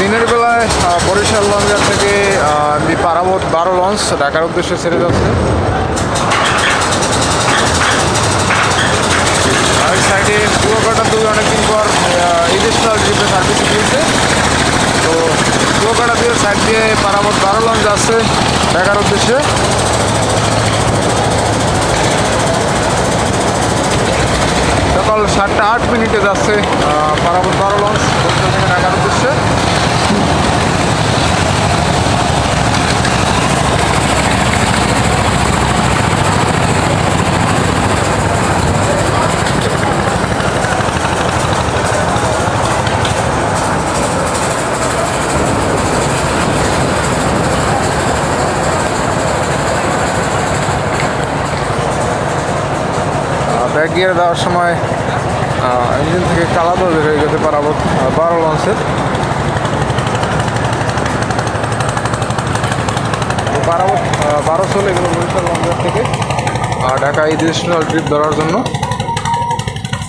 দিনের বেলায় বরিশাল লঞ্চঘাট থেকে পারাবত বারো লঞ্চ ঢাকার উদ্দেশ্যে ছেড়ে যাচ্ছে। আর সাইডে কুয়াকাটা দুই অনেকদিন পর ইলিশনাল ট্রিপে সার্ভিস দিয়েছে। তো কুয়াকাটা দিয়ে সাইড দিয়ে পারাবত বারো লঞ্চ যাচ্ছে ঢাকার উদ্দেশ্যে। সকাল সাতটা আট মিনিটে যাচ্ছে পারাবত বারো লঞ্চ বরিশাল থেকে ঢাকার উদ্দেশ্যে ব্যাক গিয়ার দেওয়ার সময় ইঞ্জিন থেকে কালাদো বের হয়ে গেছে পারাবত বারো লঞ্চের বারো বারো ষোলো এগুলো বরিশাল থেকে। ঢাকা ইডিশনাল ট্রিপ ধরার জন্য।